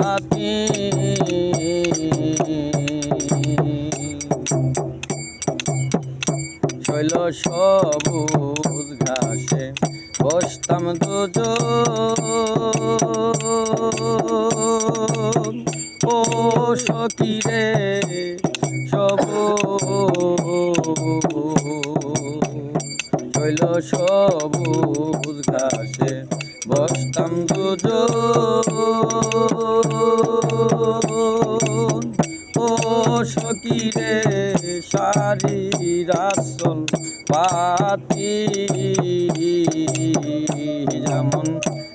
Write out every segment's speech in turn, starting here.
গাতি শৈল সবুজ ঘাসে বসতাম দুজন। ও সখী রে সবুজ। শৈল সবুজ ঘাসে বসতাম দুজন। ও সকিরে সারি রাসল পাতি। যেমন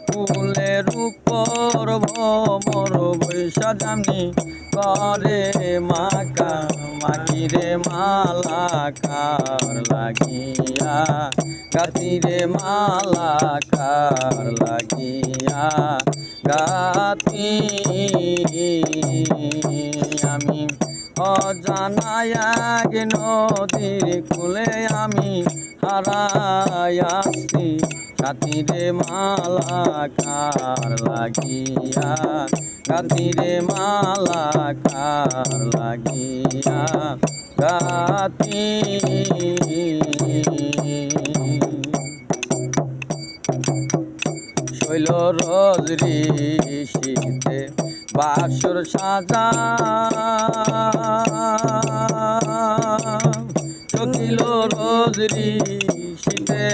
ফুলের উপর ভমর বৈশা জানি করে মাকা মাকিরে মালা কার লাগিয়া গাতিরে মালা কার লাগিয়া গাতি আমি অজানায়াগ নদীর কুলে আমি হারায়াছি কাতিরে মালা কার লাগিয়া কাতিরে মালা কার লাগিয়া গাতি শৈল রজরি শীতে বাসর সাজা। চকিল রজরি শীতে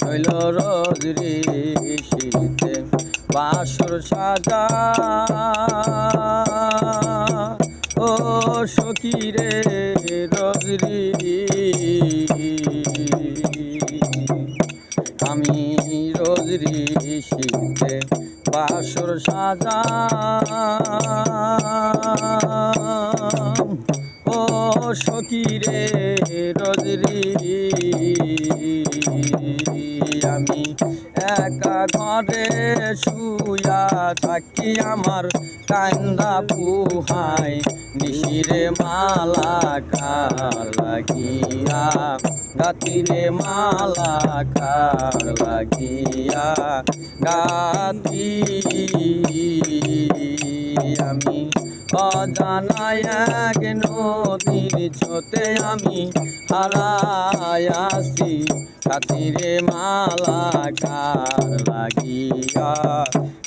শৈল রজরি শীতে বাসর সাজা। ও সখীরে সাজা ও সখীরে রোজরি আমি একা ঘরে শুয়া থাকি আমার কান্দা পুহাই নিশিরে মালা কার লাগিয়া গাতিরে মালা কার লাগিয়া গাতি আমি। অজানায় নদীর ছোতে আমি হারায়াছি গাতিরে মালা কার লাগিয়া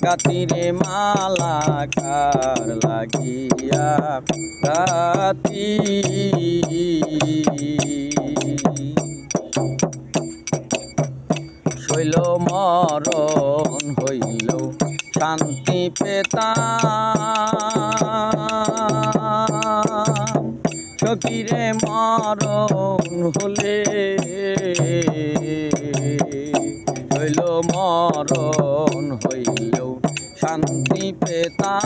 গাতিরে মালা কার লাগিয়া গাতি শৈল মরণ হইল শান্তি পেতাম। সকিরে হলে হইল মরণ হইল শান্তি পেতাম।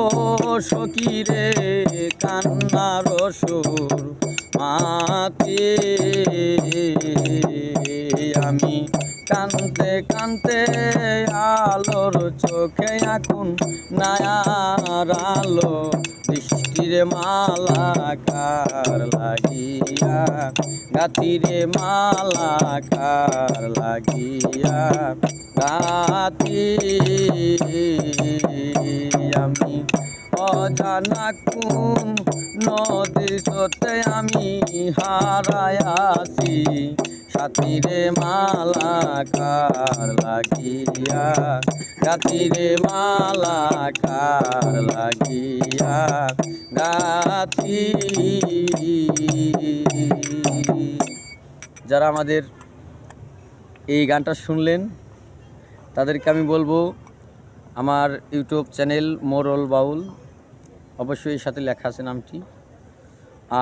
ও সকিরে কান্নার সুর মাতে আমি কানতে কানতে আলোর চোখে এখন নায়ার আলো, বৃষ্টির মালা কার লাগিয়া, গাতিরে মালা কার লাগিয়া, গাতি আমি অজানা কোন নদীর স্রোতে আমি হারায়াছি সাথীরে মালা কার লাগিয়া? গাতিরে মালা কার লাগিয়া? গাতি যারা আমাদের এই গানটা শুনলেন, তাদেরকে আমি বলব, আমার ইউটিউব চ্যানেল মোরল বাউল, অবশ্যই সাথে লেখা আছে নামটি।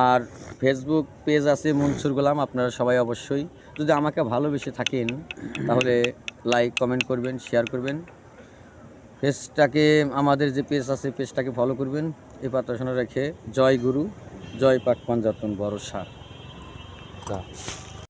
আর ফেসবুক পেজ আছে মনসুর গোলাম, আপনারা সবাই অবশ্যই যদি আমাকে ভালোবেসে থাকেন, তাহলে লাইক কমেন্ট করবেন শেয়ার করবেন। পেজটাকে আমাদের যে পেজ আছে পেজটাকে ফলো করবেন। এ প্রার্থনা রেখে জয় গুরু, জয় পাক পঞ্জাতন ভরসা।